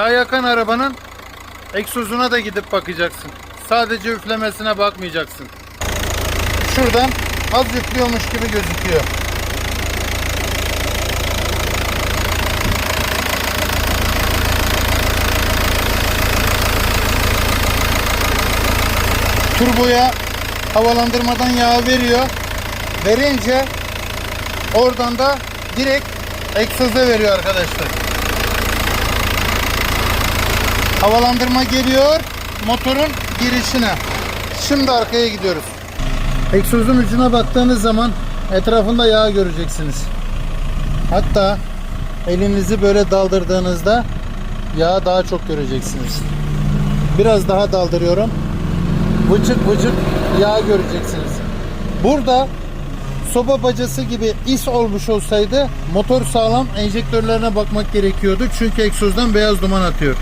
Yağ yakan arabanın egzozuna da gidip bakacaksın. Sadece üflemesine bakmayacaksın. Şuradan az üflüyormuş gibi gözüküyor. Turboya havalandırmadan yağ veriyor. Verince oradan da direkt egzoza veriyor arkadaşlar. Havalandırma geliyor motorun girişine. Şimdi arkaya gidiyoruz. Egzozun ucuna baktığınız zaman etrafında yağ göreceksiniz. Hatta elinizi böyle daldırdığınızda yağ daha çok göreceksiniz. Biraz daha daldırıyorum. Vıcık vıcık yağ göreceksiniz. Burada soba bacası gibi is olmuş olsaydı motor sağlam enjektörlerine bakmak gerekiyordu. Çünkü egzozdan beyaz duman atıyor.